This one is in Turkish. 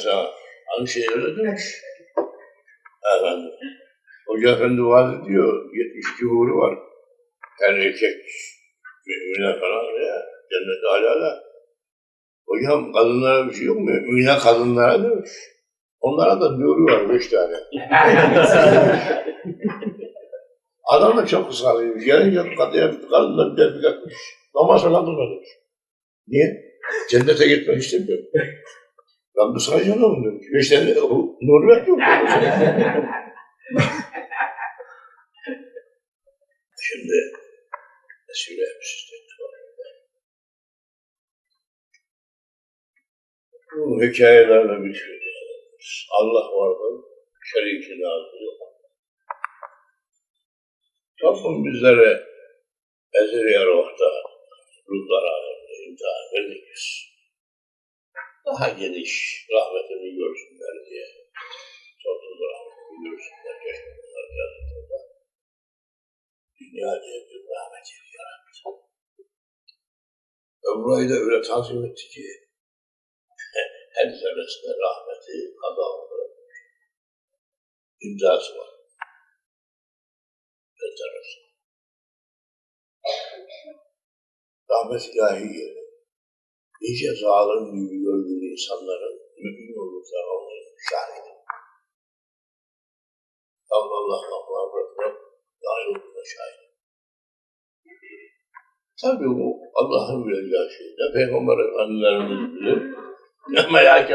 Mesela öyle demiş. Efendim. Hoca Efendi vaaz ediyor. 72 huri var. Her erkek mümine falan ya. Cennet alala. Hocam kadınlara bir şey yok mu? Mümine kadınlara demiş. Onlara da nuri var beş tane. Adam da çok ısrarlıymış. Gelince kadıya kadınla bir tepki atmış. Namaz falan kılmamış. Niye? Cennete gitmek istemiyor. Ben bu sadece onu demiş. Beş tane o nur bekliyor. Şimdi Resul-i Bu hikayelerle bitiriyoruz. Allah vardır, şeriki nazı yok. Rabbim bizlere ezeli arvahta ruhlar aleminde Daha geniş rahmetini görsünler diye. Sonsuz rahmetini görsünler. Yaşasınlar cennetinde. Dünya diye bir rahmetini yarattı. Ve burayı öyle tanzim etti ki her zerresinde rahmeti ada olarak imzası var. Her zerresinde. Rahmet ilahi yeri. Nice zalim gibi gördüğü insanların mümin olduklarına onun şahidi. Allah Allah Allah bırakmak dahi olduğuna şahit. Tabii bu Allah'ın vereceği şey. Ne Peygamber Efendilerimiz bilir, ne merak